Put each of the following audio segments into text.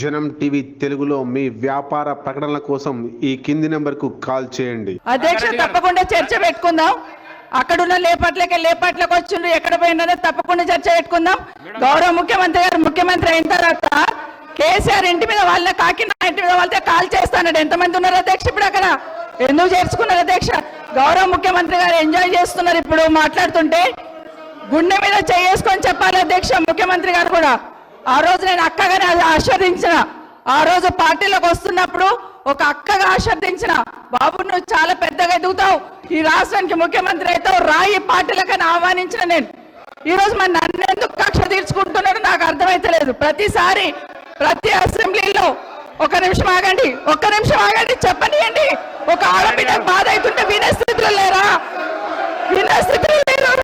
జనం టీవీ తెలుగులో మీ వ్యాపార ప్రకటనల కోసం ఈ కింది నెంబర్కు కాల్ చేయండి. అధ్యక్ష తప్పకుండా చర్చ పెట్టుకుందాం. అక్కడున్న లేపట్లకి లేపట్లకు వచ్చిండ్రు. ఎక్కడ పోయినారో తప్పకుండా చర్చ పెట్టుకుందాం. గౌరవ ముఖ్యమంత్రి గారు ముఖ్యమంత్రి అయిన తర్వాత కేసీఆర్ ఇంటి మీద వాళ్ళ కాకినాడ ఇంటి మీద వాళ్ళతో కాల్ చేస్తానండి. ఎంతమంది ఉన్నారు అధ్యక్ష ఇప్పుడు అక్కడ? ఎందుకు చేర్చుకున్నారు అధ్యక్ష? గౌరవ ముఖ్యమంత్రి గారు ఎంజాయ్ చేస్తున్నారు ఇప్పుడు మాట్లాడుతుంటే. గుండె మీద చేసుకొని చెప్పాలి అధ్యక్ష ముఖ్యమంత్రి గారు కూడా. ఆ రోజు నేను అక్కగానే అది ఆ రోజు పార్టీలోకి వస్తున్నప్పుడు ఒక అక్కగా ఆశీర్దించిన బాబు నువ్వు చాలా పెద్దగా ఎదుగుతావు. ఈ రాష్ట్రానికి ముఖ్యమంత్రి అవుతావు. రాయి పార్టీలకని ఆహ్వానించిన నేను. ఈ రోజు మరి నన్ను ఎందుకు కక్ష తీర్చుకుంటున్నాడు నాకు అర్థమైతలేదు. ప్రతిసారి ప్రతి అసెంబ్లీలో ఒక నిమిషం ఆగండి. ఒక్క నిమిషం ఆగండి. చెప్పనియండి. ఒక ఆడబిడ్డ బాధ అవుతుంటే వినే స్థితిలో లేరా? వినే స్థితిలో లేరు?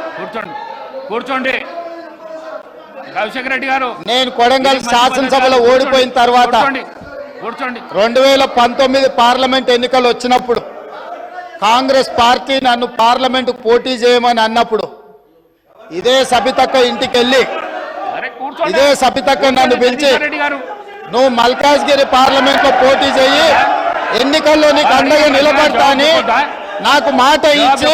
కూర్చోండి. కూర్చోండి. రవిశేఖర రెడ్డి గారు. నేను కొడంగల్ శాసనసభలో ఓడిపోయిన తర్వాత కూర్చోండి. రెండు వేల పంతొమ్మిది పార్లమెంట్ ఎన్నికలు వచ్చినప్పుడు కాంగ్రెస్ పార్టీ నన్ను పార్లమెంట్ పోటీ చేయమని అన్నప్పుడు ఇదే సబితక్క ఇంటికి వెళ్ళి ఇదే సబితక్క నన్ను పిలిచి నువ్వు మల్కాజ్గిరి పార్లమెంట్లో పోటీ చేయి ఎన్నికల్లో నీకు అండగా నిలబడతా అని నాకు మాట ఇచ్చి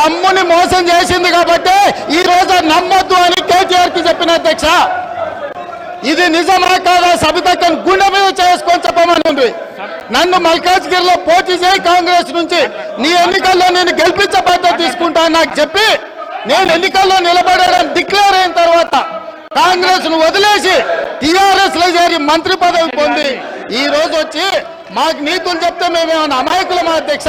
తమ్ముని మోసం చేసింది కాబట్టి ఈ రోజు నమ్మొద్దు అని కేటీఆర్కి చెప్పిన అధ్యక్ష. ఇది నిజమా కాదా? సబితక్కని గుండె మీద చేసుకొని చెప్పమని ఉంది. నన్ను మల్కాజ్గిరిలో పోటీ చేయి కాంగ్రెస్ నుంచి. నీ ఎన్నికల్లో నేను గెలిపించే బాధ్యత తీసుకుంటా నాకు చెప్పి నేను ఎన్నికల్లో నిలబడడం డిక్లేర్ అయిన తర్వాత కాంగ్రెస్ను వదిలేసి టిఆర్ఎస్లో చేరి మంత్రి పదవి పొంది ఈ రోజు వచ్చి మాకు నీతులు చెప్తే మేమేమన్నా అమాయకులమా అధ్యక్ష?